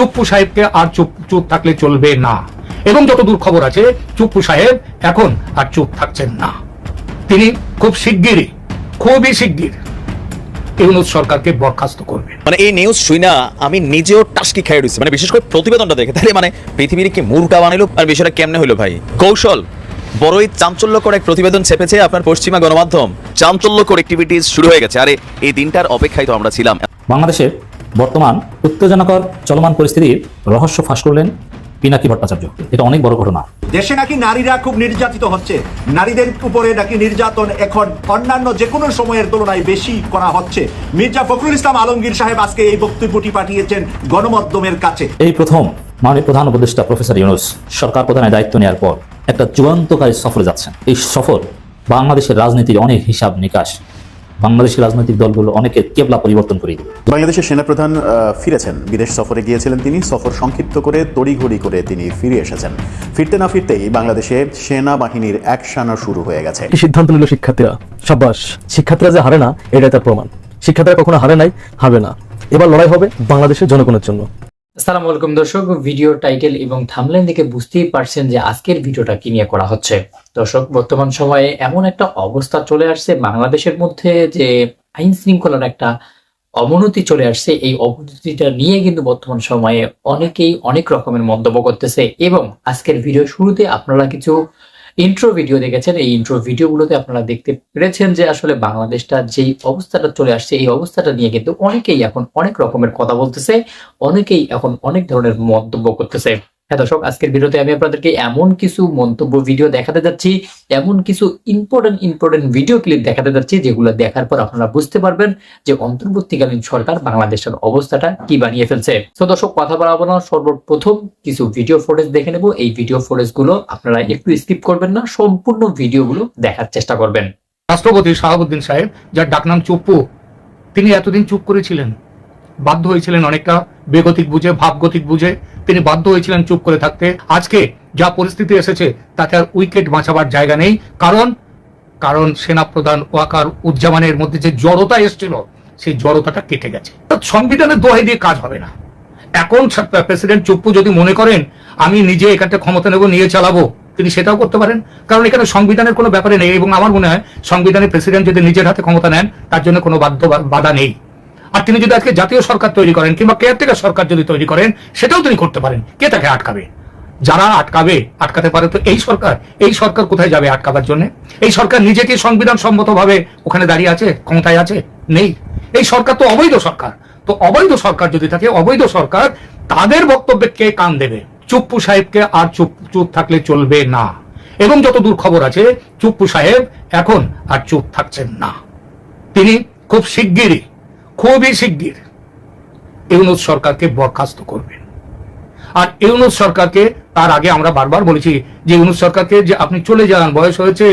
চুপ্পু সাহেবকে আর চুপ চুপ থাকলে চলবে না। এবং যতদূর খবর আছে চুপ্পু সাহেব এখন আর চুপ থাকছেন না। তিনি খুব শিগগিরই খুবই শিগগির ইউনুস সরকারকে বরখাস্ত করবেন। মানে এই নিউজ শুই না আমি নিজেও টাস্কি খাই রয়েছি মানে বিশেষ করে প্রতিবেদনটা দেখে। তাহলে মানে পৃথিবীর কি মুরগা বানাইলো? আর বিষয়টা কেমনে হইল ভাই? কৌশল। বড়ই চাঞ্চল্যকর এক প্রতিবেদন ছেপেছে আপনার পশ্চিমা গণমাধ্যম। চাঞ্চল্যকর অ্যাক্টিভিটিস শুরু হয়ে গেছে। আরে এই দিনটার অপেক্ষায় তো আমরা ছিলাম। বাংলাদেশের বর্তমান উত্তেজনাকর চলমান পরিস্থিতির রহস্য ফাঁস করলেন পিনাকি ভট্টাচার্য। এটা অনেক বড় ঘটনা। দেশে নাকি নারীরা খুব নির্যাতিত হচ্ছে। নারীদের উপরে নাকি নির্যাতন এখন অন্যান্য যে কোনো সময়ের তুলনায় বেশি করা হচ্ছে। মির্জা ফখরুল ইসলাম আলমগীর সাহেব আজকে এই বক্তব্যটি পাঠিয়েছেন গণমাধ্যমের কাছে। এই প্রথম মাননীয় প্রধান উপদেষ্টা প্রফেসর ইউনুস সরকার প্রধানের দায়িত্ব নেওয়ার পর একটা যুগান্তকারী সফরে যাচ্ছেন। এই সফর বাংলাদেশের রাজনীতির অনেক হিসাব নিকাশ বাংলাদেশের রাজনৈতিক দলগুলো অনেকের কেবলা পরিবর্তন করে দিবে বাংলাদেশের সেনাপ্রধান ফিরেছেন। বিদেশ সফরে গিয়েছিলেন তিনি। সফর সংক্ষিপ্ত করে তড়িঘড়ি করে তিনি ফিরে এসেছেন। ফিরতে না ফিরতেই বাংলাদেশে সেনাবাহিনীর একসানা শুরু হয়ে গেছে। কি সিদ্ধান্ত নিল শিক্ষার্থীরা। সাব্বাস শিক্ষার্থীরা যে হারে না এটাই তার প্রমাণ। শিক্ষার্থীরা কখনো হারে নাই হারবে না। এবার লড়াই হবে বাংলাদেশের জনগণের জন্য। আসসালামু আলাইকুম দর্শক ভিডিও টাইটেল এবং থামলাইন দেখে বুঝতেই পারছেন যে আজকের ভিডিওটা কি নিয়ে করা হচ্ছে। দর্শক, বর্তমান সময়ে এমন একটা অবস্থা চলে আসছে বাংলাদেশের মধ্যে যে আইন শৃঙ্খলার একটা অবনতি চলে আসছে। এই অবনতিটা নিয়ে কিন্তু বর্তমান সময়ে অনেকেই অনেক রকমের মন্তব্য করতেছে এবং আজকের ভিডিও শুরুতে আপনারা কিছু ইন্ট্রো ভিডিও দেখেছেন, এই ইন্ট্রো ভিডিওগুলোতে আপনারা দেখতে পেরেছেন যে আসলে বাংলাদেশটা যেই অবস্থাটা চলে আসছে, এই অবস্থাটা নিয়ে কিন্তু অনেকেই এখন অনেক রকমের কথা বলতেছে, অনেকেই এখন অনেক ধরনের মন্তব্য করতেছে। হ্যাঁ দর্শক, আজকের ভিডিওতে আমি আপনাদেরকে এমন কিছু মন্তব্য ভিডিও দেখাতে যাচ্ছি, এমন কিছু ইম্পর্টেন্ট ইম্পর্টেন্ট ভিডিও ক্লিপ দেখাতে যাচ্ছি, যেগুলো দেখার পর আপনারা বুঝতে পারবেন যে অন্তর্বর্তীকালীন সরকার বাংলাদেশের অবস্থাটা কি বানিয়ে ফেলছে। তো দর্শক, কথা বলাবো না, সর্বপ্রথম কিছু ভিডিও ফুটেজ দেখে নেব। এই ভিডিও ফুটেজগুলো আপনারা একটু স্কিপ করবেন না, সম্পূর্ণ ভিডিওগুলো দেখার চেষ্টা করবেন। রাষ্ট্রপতি শাহাবুদ্দিন সাহেব, যার ডাকনাম চুপ্পু, তিনি এতদিন চুপ করেছিলেন। বাধ্য হয়েছিলেন অনেকটা বেগতিক বুঝে, ভাবগতিক বুঝে। তিনি বাধ্য হয়েছিলেন চুপ করে থাকতে। আজকে যা পরিস্থিতি এসেছে, তাতে আর উইকেট বাঁচাবার জায়গা নেই। কারণ কারণ সেনাপ্রধান ওয়াকার উজ্জামানের মধ্যে যে জড়তা এসেছিল, সেই জড়তাটা কেটে গেছে। সংবিধানের দোহাই দিয়ে কাজ হবে না। এখন প্রেসিডেন্ট চুপ্পু যদি মনে করেন, আমি নিজে এখানটা ক্ষমতা নেব, নিয়ে চালাবো, তিনি সেটাও করতে পারেন। কারণ এখানে সংবিধানের কোনো ব্যাপারে নেই, এবং আমার মনে হয়, সংবিধানের প্রেসিডেন্ট যদি নিজের হাতে ক্ষমতা নেন, তার জন্য কোনো বাধ্য বাধা নেই। আর তিনি যদি আজকে জাতীয় সরকার তৈরি করেন কিংবা কেয়ারটেকার সরকার যদি তৈরি করেন, সেটাও তিনি করতে পারেন। কে তাকে আটকাবে? যারা আটকাবে, আটকাতে পারে তো এই সরকার। এই সরকার কোথায় যাবে আটকাবার জন্য? এই সরকার নিজেকে সংবিধান সম্মতভাবে ওখানে দাঁড়িয়ে আছে, ক্ষমতায় আছে? নেই। এই সরকার তো অবৈধ সরকার। তো অবৈধ সরকার যদি থাকে, অবৈধ সরকার তাদের বক্তব্যে কে কান দেবে? চুপ্পু সাহেবকে আর চুপ চুপ থাকলে চলবে না। এবং যতদূর খবর আছে, চুপ্পু সাহেব এখন আর চুপ থাকছেন না। তিনি খুব শিগগিরই খুবই শিগগির ইউনুস সরকারকে বরখাস্ত করবেন আর ইউনুস সরকারকে তার আগে আমরা বারবার বলেছি যে ইউনুস সরকারকে যে আপনি চলে যান, বয়স হয়েছে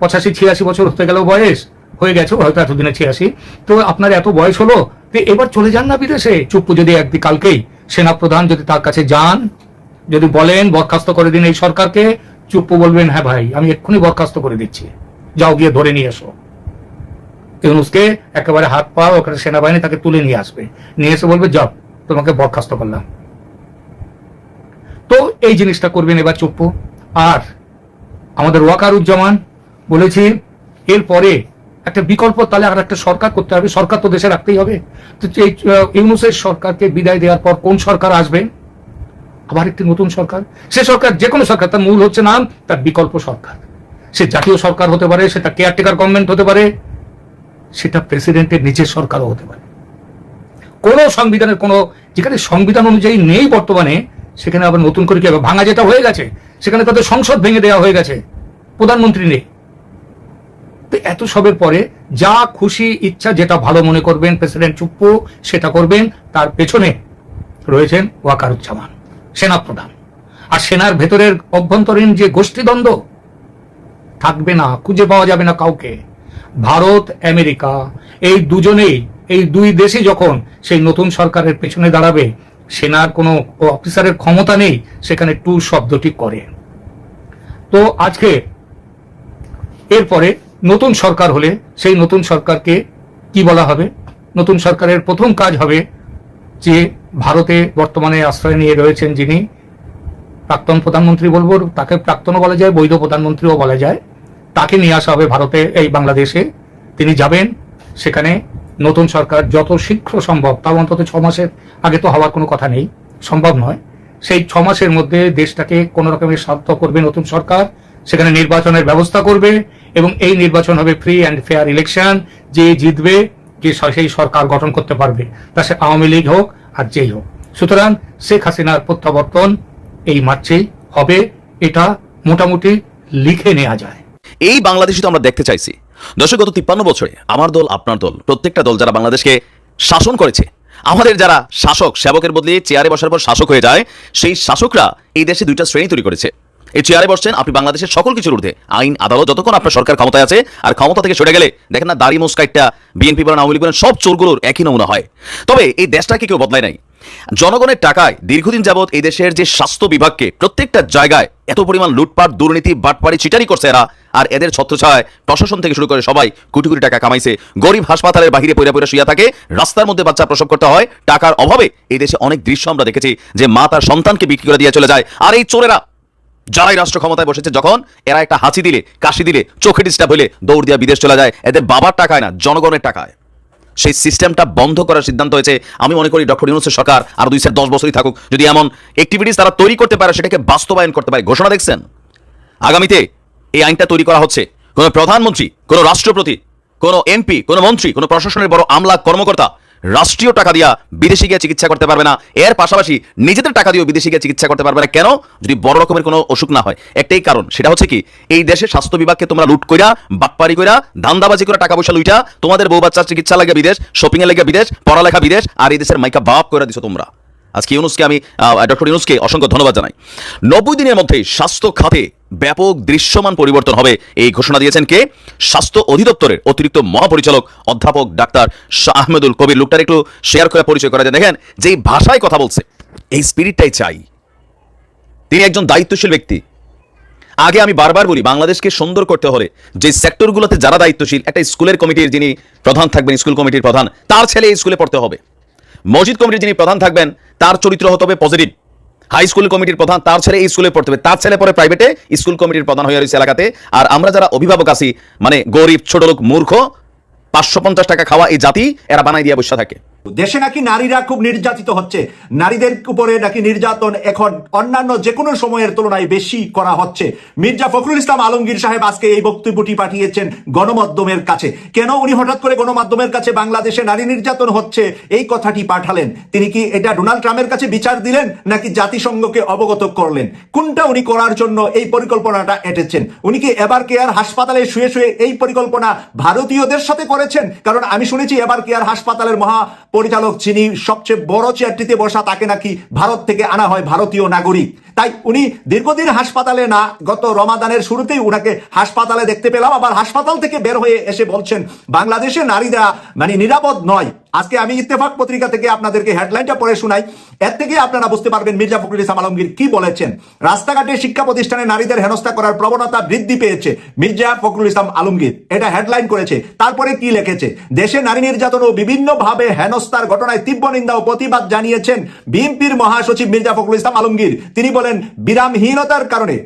পঁচাশি, ছিয়াশি বছর হতে গেল বয়স হয়ে গেছে, হয়তো এতদিনে ছিয়াশি। তো আপনার এত বয়স হলো, তো এবার চলে যান না বিদেশে। চুপ্পু যদি একদিন কালকেই সেনাপ্রধান যদি তার কাছে যান, যদি বলেন বরখাস্ত করে দিন এই সরকারকে, চুপ্পু বলবেন হ্যাঁ ভাই, আমি এক্ষুনি বরখাস্ত করে দিচ্ছি। যাও গিয়ে ধরে নিয়ে এসো। ইউনুসকে একেবারে হাত পা ওখানে সেনাবাহিনী তাকে তুলে নিয়ে আসবে। নিয়ে এসে বলবে, যাও, তোমাকে বরখাস্ত করলাম। তো এই জিনিসটা করবেন এবার চুপ্পু। আর আমাদের ওয়াকারুজ্জামান বলেছি, এরপরে একটা বিকল্প, তাহলে আর একটা সরকার করতে হবে। সরকার তো দেশে রাখতেই হবে। তো এই ইউনুসের সরকারকে বিদায় দেওয়ার পর কোন সরকার আসবে? আবার একটি নতুন সরকার। সে সরকার যে কোনো সরকার, তার মূল হচ্ছে নাম, তার বিকল্প সরকার। সে জাতীয় সরকার হতে পারে, সে সেটা কেয়ারটেকার গভর্নমেন্ট হতে পারে। সেটা প্রেসিডেন্টের নিজের সরকারও হতে পারে। কোন সংবিধানের কোন, যেখানে সংবিধান অনুযায়ী নেই বর্তমানে, সেখানে আবার নতুন করে কি হবে? ভাঙা যেটা হয়ে গেছে, সেখানে তাদের সংসদ ভেঙে দেওয়া হয়ে গেছে, প্রধানমন্ত্রী নেই। তো এত সবের পরে যা খুশি, ইচ্ছা, যেটা ভালো মনে করবেন, প্রেসিডেন্ট চুপ্পু সেটা করবেন, তার পেছনে রয়েছেন ওয়াকারুজ্জামান, সেনাপ্রধান। আর সেনার ভেতরের অভ্যন্তরীণ যে গোষ্ঠীদ্বন্দ্ব, থাকবে না, খুঁজে পাওয়া যাবে না কাউকে। ভারত, আমেরিকা, এই দুজনেই, এই দুই দেশে যখন সেই নতুন সরকারের পেছনে দাঁড়াবে, সেনার কোনো অফিসারের ক্ষমতা নেই, সেখানে টু শব্দটি করে। তো আজকে এরপরে নতুন সরকার হলে সেই নতুন সরকারকে কি বলা হবে? নতুন সরকারের প্রথম কাজ হবে যে ভারতে বর্তমানে আশ্রয় নিয়ে রয়েছেন যিনি, প্রাক্তন প্রধানমন্ত্রী বলব, তাকে প্রাক্তনও বলা যায়, বৈধ প্রধানমন্ত্রীও বলা যায়। তাকে নিয়ে আসা হবে ভারতে এই বাংলাদেশে। তিনি যাবেন সেখানে নতুন সরকার যত শীঘ্র সম্ভব, তাও অন্তত ছ মাসের আগে তো হওয়ার কোনো কথা নেই, সম্ভব নয়। সেই ছ মাসের মধ্যে দেশটাকে কোন রকমের সাধ্য করবে নতুন সরকার, সেখানে নির্বাচনের ব্যবস্থা করবে এবং এই নির্বাচন হবে ফ্রি অ্যান্ড ফেয়ার ইলেকশন যে জিতবে, যে সেই সরকার গঠন করতে পারবে। তা সে আওয়ামী লীগ হোক আর যেই হোক। সুতরাং শেখ হাসিনার প্রত্যাবর্তন এই মার্চেই হবে, এটা মোটামুটি লিখে নেওয়া যায়। এই বাংলাদেশই তো আমরা দেখতে চাইছি। দর্শক, গত তিপ্পান্ন বছরে আমার দল, আপনার দল, প্রত্যেকটা দল যারা বাংলাদেশকে শাসন করেছে, আমাদের যারা শাসক, সেবকের বদলে চেয়ারে বসার পর শাসক হয়ে যায়, সেই শাসকরা এই দেশে দুইটা শ্রেণি তৈরি করেছে। এই চেয়ারে বসছেন আপনি বাংলাদেশের সকল কিছুর ঊর্ধ্বে। আইন, আদালত, যতক্ষণ আপনার সরকার ক্ষমতায় আছে, আর ক্ষমতা থেকে সরে গেলে, দেখেন না, দাড়ি মোস্কাইটটা বিএনপি বলেন, আওয়ামী লীগ সব চোরগুলোর একই নমুনা হয়। তবে এই দেশটাকে কেউ বদলায় নাই। জনগণের টাকায় দীর্ঘদিন যাবৎ এই দেশের যে স্বাস্থ্য বিভাগকে প্রত্যেকটা জায়গায় এত পরিমাণ লুটপাট, দুর্নীতি, বাটপাড়ি, চিটারি করছে এরা আর এদের ছত্রছায় প্রশাসন থেকে শুরু করে সবাই কোটি কোটি টাকা কামাইছে। গরিব হাসপাতালের বাহিরে পয়রা পয়রা শুয়ে থাকে। রাস্তার মধ্যে বাচ্চা প্রসব করতে হয়। টাকার অভাবে এই দেশে অনেক দৃশ্য আমরা দেখেছি যে মা তার সন্তানকে বিক্রি করে দিয়ে চলে যায়। আর এই চোরেরা যারাই রাষ্ট্র ক্ষমতায় বসেছে, যখন এরা একটা হাঁচি দিলে, কাশি দিলে, চোখে ডিস্টার্ব হলে দৌড় দিয়ে বিদেশ চলে যায়। এদের বাবার টাকায় না, জনগণের টাকায়। সেই সিস্টেমটা বন্ধ করার সিদ্ধান্ত হয়েছে। আমি মনে করি ডক্টর ইউনুসের সরকার আর দুই চার দশ বছরই থাকুক। যদি এমন অ্যাক্টিভিটিস তারা তৈরি করতে পারে, সেটাকে বাস্তবায়ন করতে পারে। ঘোষণা দেখছেন? আগামীতে এই আইনটা তৈরি করা হচ্ছে। কোনো প্রধানমন্ত্রী, কোনো রাষ্ট্রপতি, কোনো এমপি, কোনো মন্ত্রী, কোনো প্রশাসনের বড় আমলা কর্মকর্তা রাষ্ট্রীয় টাকা দিয়া বিদেশে গিয়ে চিকিৎসা করতে পারবে না। এর পাশাপাশি নিজেদের টাকা দিয়েও বিদেশে গিয়ে চিকিৎসা করতে পারবে না। কেন? যদি বড় রকমের কোনো অসুখ না হয়। একটাই কারণ, সেটা হচ্ছে কি, এই দেশের স্বাস্থ্য বিভাগকে তোমরা লুট কইরা, বাটপারি কইরা ধান্দাবাজি করে টাকা পয়সা লুইটা, তোমাদের বউ বাচ্চার চিকিৎসা লাগে বিদেশ শপিং এর লাগে বিদেশ, পড়ালেখা বিদেশ, আর এই দেশের মাইকা বাপ করে দিছো তোমরা। আজকে ইউনুসকে আমি ডক্টর ইউনুসকে অসংখ্য ধন্যবাদ জানাই। নব্বই দিনের মধ্যে স্বাস্থ্য খাতে ব্যাপক দৃশ্যমান পরিবর্তন হবে। এই ঘোষণা দিয়েছেন কে? স্বাস্থ্য অধিদপ্তরের অতিরিক্ত মহাপরিচালক অধ্যাপক ডাক্তার শাহ আহমেদুল কবির। লোকটার একটু শেয়ার করে পরিচয় করা যায়। দেখেন, যেই ভাষায় কথা বলছে, এই স্পিরিটটাই চাই। তিনি একজন দায়িত্বশীল ব্যক্তি। আগে আমি বারবার বলি, বাংলাদেশকে সুন্দর করতে হলে যে সেক্টরগুলোতে যারা দায়িত্বশীল, একটা স্কুলের কমিটির যিনি প্রধান থাকবেন, স্কুল কমিটির প্রধান, তার ছেলে এই স্কুলে পড়তে হবে। মসজিদ কমিটির যিনি প্রধান থাকবেন, তার চরিত্র হতে হবে পজিটিভ হাই স্কুল কমিটির প্রধান, তার ছেলে স্কুলে পড়তে হবে। তার ছেলে পরে প্রাইভেটে স্কুল কমিটির প্রধান হয়ে রয়েছে এলাকাতে। আর আমরা যারা অভিভাবক আছি মানে গরিব, ছোট লোক, মূর্খ, পাঁচশো পঞ্চাশ টাকা খাওয়া এই জাতি, এরা বানাই দিয়ে বসে থাকে। দেশে নাকি নারীরা খুব নির্যাতিত হচ্ছে। নারীদের উপরে নাকি নির্যাতন এখন অন্যান্য যে কোনো সময়ের তুলনায় বেশি করা হচ্ছে। মির্জা ফখরুল ইসলাম আলমগীর সাহেব আজকে এই বক্তব্যটি পাঠিয়েছেন গণমাধ্যমের কাছে। কেন উনি হঠাৎ করে গণমাধ্যমের কাছে বাংলাদেশে নারী নির্যাতন হচ্ছে? এই কথাটি পাঠালেন। তিনি কি এটা ডোনাল্ড ট্রাম্পের কাছে বিচার দিলেন নাকি জাতিসংঘকে অবগত করলেন? কোনটা উনি করার জন্য এই পরিকল্পনাটা এঁটেছেন? উনি কি এবার কেয়ার হাসপাতালে শুয়ে শুয়ে এই পরিকল্পনা ভারতীয়দের সাথে করেছেন? কারণ আমি শুনেছি এবার কেয়ার হাসপাতালের মহা পরিচালক যিনি সবচেয়ে বড় চেয়ারটিতে বসা তাকে নাকি ভারত থেকে আনা হয় ভারতীয় নাগরিক। তাই উনি দীর্ঘদিন হাসপাতালে না, গত রমাদানের শুরুতেই উনাকে হাসপাতালে দেখতে পেলাম। আবার হাসপাতাল থেকে বের হয়ে এসে বলছেন, বাংলাদেশে নারীরা মানে নিরাপদ নয়। আজকে আমি ইত্তেফাক পত্রিকা থেকে আপনাদেরকে হেডলাইনটা পড়ে শোনাই। এর থেকে আপনারা বুঝতে পারবেন মির্জা ফখরুল ইসলাম আলমগীর কি বলেছেন। রাস্তাঘাটে শিক্ষা প্রতিষ্ঠানে নারীদের হেনস্থা করার প্রবণতা বৃদ্ধি পেয়েছে মির্জা ফখরুল ইসলাম আলমগীর। এটা হেডলাইন করেছে। তারপরে কি লিখেছে? দেশে নারী নির্যাতন ও বিভিন্নভাবে হেনস্থার ঘটনায় তীব্র নিন্দা ও প্রতিবাদ জানিয়েছেন বিএনপির মহাসচিব মির্জা ফখরুল ইসলাম আলমগীর। তিনি বলেন বিরামহীনতার কারণে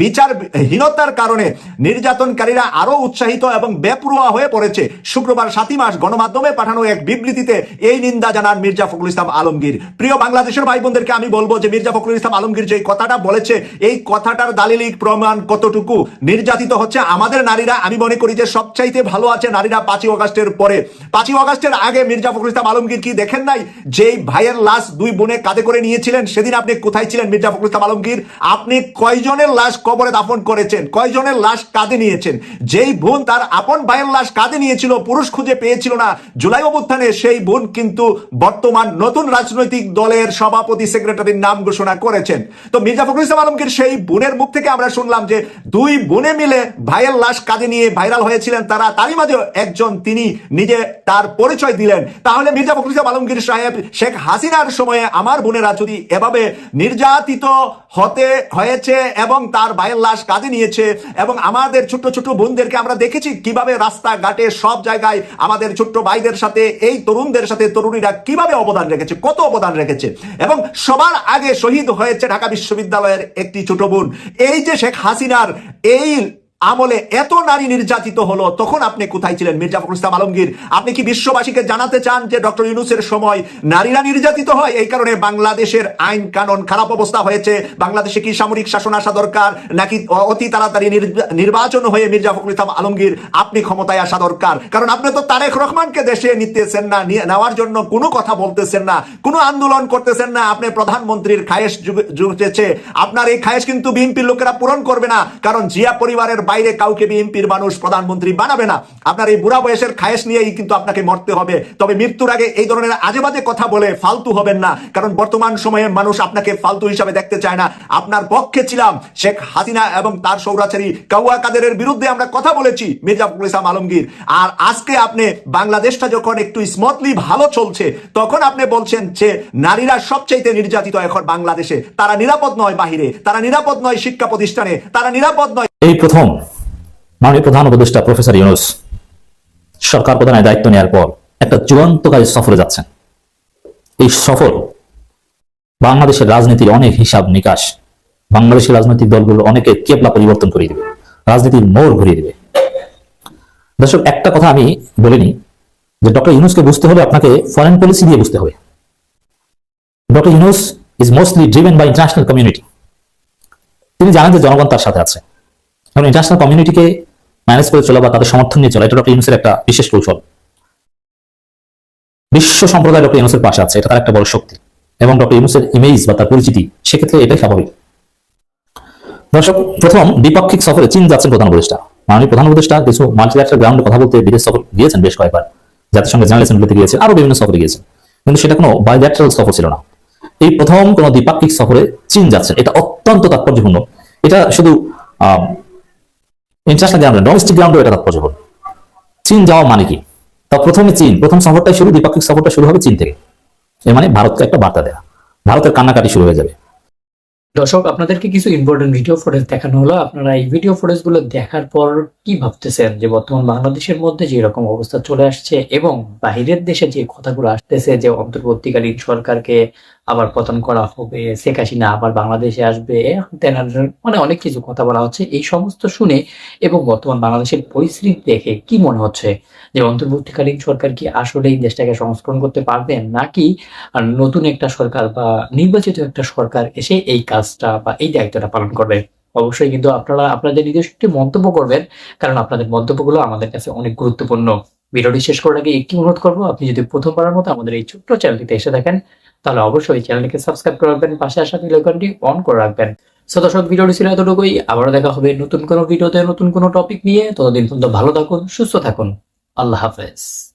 বিচারহীনতার কারণে। নির্যাতনকারীরা আরও উৎসাহিত এবং বেপরোয়া হয়ে পড়েছে। শুক্রবার সাতই মাস গণমাধ্যমে পাঠানো এক বিবৃতিতে এই নিন্দা জানান মির্জা ফখরুল ইসলাম আলমগীর। প্রিয় বাংলাদেশের ভাই বোনদেরকে আমি বলব যে, মির্জা ফখরুল ইসলাম আলমগীর যে কথাটা বলেছে, এই কথাটার দালিলিক প্রমাণ কতটুকু? নির্যাতিত হচ্ছে আমাদের নারীরা। আমি মনে করি যে, সবচাইতে ভালো আছে নারীরা পাঁচই অগাস্টের পরে। পাঁচই অগাস্টের আগে মির্জা ফখরুল ইসলাম আলমগীর কি দেখেন নাই? যেই ভাইয়ের লাশ দুই বোনে কাঁধে করে নিয়েছিলেন, সেদিন আপনি কোথায় ছিলেন মির্জা ফখরুল ইসলাম আলমগীর, আপনি কয়জনের লাশ কবরে দাফন করেছেন? কয়জনের লাশ কাঁধে নিয়েছেন? যেই বোন তার আপন ভাইয়ের লাশ কাঁধে নিয়েছিল, পুরুষ খুঁজে পেয়েছিল না। জুলাই অভ্যুত্থানে সেই বোন কিন্তু বর্তমান নতুন রাজনৈতিক দলের সভাপতি সেক্রেটারির নাম ঘোষণা করেছেন। তো মির্জা ফখরুল ইসলাম আলমগীর সেই বোনের মুখ থেকে আমরা শুনলাম যে দুই বোনে মিলে ভাইয়ের লাশ কাঁধে নিয়ে ভাইরাল হয়েছিলেন তারা। তারই মাঝে একজন তিনি নিজে তার পরিচয় দিলেন। তাহলে মির্জা ফখরুল ইসলাম আলমগীর সাহেব শেখ হাসিনার সময়ে আমার বোনেরা যদি এভাবে নির্যাতিত হতে হয়েছে এবং তার ভাইয়ের লাশ কাঁধে নিয়েছে এবং আমাদের ছোট্ট ছোট্ট বোনদেরকে আমরা দেখেছি কীভাবে রাস্তাঘাটে সব জায়গায় আমাদের ছোট্ট ভাইদের সাথে, এই তরুণদের সাথে তরুণীরা কীভাবে অবদান রেখেছে, কত অবদান রেখেছে। এবং সবার আগে শহীদ হয়েছে ঢাকা বিশ্ববিদ্যালয়ের একটি ছোট বোন। এই যে শেখ হাসিনার এই আমলে এত নারী নির্যাতিত হলো, তখন আপনি কোথায় ছিলেন মির্জা ফখরুল ইসলাম আলমগীর? আপনি কি বিশ্ববাসীকে জানাতে চান যে ডক্টর ইউনুসের সময় নারীরা নির্যাতিত হয়? এই কারণে বাংলাদেশের আইন কানুন খারাপ অবস্থা হয়েছে। বাংলাদেশে কি সামরিক শাসন আসা দরকার? নাকি অতি তাড়াতাড়ি নির্বাচন হয়ে মির্জা ফখরুল ইসলাম আলমগীর আপনি ক্ষমতায় আসা দরকার? কারণ আপনি তো তারেক রহমানকে দেশে নিতেছেন না নেওয়ার জন্য কোনো কথা বলতেছেন না, কোনো আন্দোলন করতেছেন না। আপনি প্রধানমন্ত্রীর খায়েশ জুটেছে আপনার এই খায়েশ কিন্তু বিএনপির লোকেরা পূরণ করবে না। কারণ জিয়া পরিবারের বাইরে কাউকে বিএনপির মানুষ প্রধানমন্ত্রী বানাবে না। আপনার এই বুড়া বয়সের খায়েশ নিয়েই কিন্তু আপনাকে মরতে হবে। তবে মৃত্যুর আগে এই ধরনের আজে বাজে কথা বলে ফালতু হবেন না। কারণ বর্তমান সময়ে মানুষ আপনাকে ফালতু হিসাবে দেখতে চায় না। আপনার পক্ষে ছিলাম শেখ হাসিনা এবং তার সৌরাচারী কাউয়া কাদেরের বিরুদ্ধে আমরা কথা বলেছি মির্জা ইসলাম আলমগীর। আর আজকে আপনি বাংলাদেশটা যখন একটু স্মুথলি ভালো চলছে, তখন আপনি বলছেন যে নারীরা সবচাইতে নির্যাতিত এখন বাংলাদেশে। তারা নিরাপদ নয় বাহিরে, তারা নিরাপদ নয় শিক্ষা প্রতিষ্ঠানে, তারা নিরাপদ নয় এই প্রথম মাননীয় প্রধান উপদেষ্টা প্রফেসর ইউনুস সরকার প্রধানের দায়িত্ব নেওয়ার পর একটা যুগান্তকারী সফরে যাচ্ছেন। এই সফর বাংলাদেশের রাজনীতির অনেক হিসাব নিকাশ, বাংলাদেশের রাজনৈতিক দলগুলো অনেকে কেবলা পরিবর্তন করে দিবে, রাজনীতির মোড় ঘুরিয়ে দেবে। দর্শক, একটা কথা আমি বলিনি যে ডক্টর ইউনুসকে বুঝতে হলে আপনাকে ফরেন পলিসি দিয়ে বুঝতে হবে। Doctor Yunus is mostly driven by international community তিনি জানেন যে জনগণ তার সাথে আছে। এবং ইন্টারন্যাশনাল কমিউনিটিকে ম্যানেজ করে চলা বা তাদের সমর্থন নিয়ে চলা, এটা ডক্টর ইউনুসের একটা বিশেষ কৌশল। বিশ্ব সম্প্রদায় ডক্টর ইউনুসের পাশে আছে, এটা তার একটা বড় শক্তি। এবং ডক্টর ইউনুসের ইমেজ বা তার পরিচিতি, সেক্ষেত্রে এটাই স্বাভাবিক। দর্শক, প্রথম দ্বিপাক্ষিক সফরে চীন যাচ্ছেন প্রধান উপদেষ্টা। মাননীয় প্রধান উপদেষ্টা কিছু মাল্টিল্যাটারাল গ্রাউন্ডে কথা বলতে বিদেশ সফর গিয়েছেন বেশ কয়েকবার। জাতিসংঘের জেনারেল অ্যাসেম্বলিতে গিয়েছে আরও বিভিন্ন সফরে গিয়েছেন। কিন্তু সেটা কোনো বাইল্যাটারাল সফর ছিল না। এই প্রথম কোনো দ্বিপাক্ষিক সফরে চীন যাচ্ছেন। এটা অত্যন্ত তাৎপর্যপূর্ণ। এটা শুধু ইন্টারন্যাশনাল গ্রাউন্ডে ডোমেস্টিক গ্রাউন্ডও এটা তাৎপর্যপূর্ণ চীন যাওয়া মানে কি? তা প্রথমে চীন, প্রথম সফরটাই শুরু, দ্বিপাক্ষিক সফরটা শুরু হবে চীন থেকে। এর মানে ভারতকে একটা বার্তা দেয়া। ভারতের কান্নাকাটি শুরু হয়ে যাবে। দর্শক, আপনাদেরকে কিছু ইম্পর্টেন্ট ভিডিও ফুটেজ দেখানো হলো। আপনারা এই ভিডিও ফুটেজগুলো দেখার পর কি ভাবতেছেন? যে বর্তমান বাংলাদেশের মধ্যে যে এরকম অবস্থা চলে আসছে এবং বাহিরের দেশে যে কথাগুলো আসতেছে, যে অন্তর্বর্তীকালীন সরকারকে আবার পতন করা হবে, শেখ হাসিনা আবার বাংলাদেশে আসবে মানে অনেক কিছু কথা বলা হচ্ছে। এই সমস্ত শুনে এবং বর্তমান বাংলাদেশের পরিস্থিতি দেখে কি মনে হচ্ছে? যে অন্তর্বর্তীকালীন সরকার কি আসলে এই দেশটাকে সংস্করণ করতে পারবেন? নাকি নতুন একটা সরকার বা নির্বাচিত একটা সরকার এসে এই কাজটা বা এই দায়িত্বটা পালন করবে, অবশ্যই কিন্তু আপনারা আপনাদের নিজস্ব একটি মন্তব্য করবেন, কারণ আপনাদের মন্তব্যগুলো আমাদের কাছে অনেক গুরুত্বপূর্ণ। ভিডিওটি শেষ করার আগে একটি অনুরোধ করব, আপনি যদি প্রথমবারের মতো আমাদের এই ছোট্ট চ্যানেলটিতে এসে দেখেন তাহলে অবশ্যই চ্যানেলটিকে সাবস্ক্রাইব করে রাখবেন, পাশে আসা বেলাইকনটি অন করে রাখবেন। সো দর্শক, ভিডিওটি ছিল এতটুকুই, আবারও দেখা হবে নতুন কোনো ভিডিওতে নতুন কোনো টপিক নিয়ে। ততদিন পর্যন্ত ভালো থাকুন, সুস্থ থাকুন। আল্লাহ হাফেজ।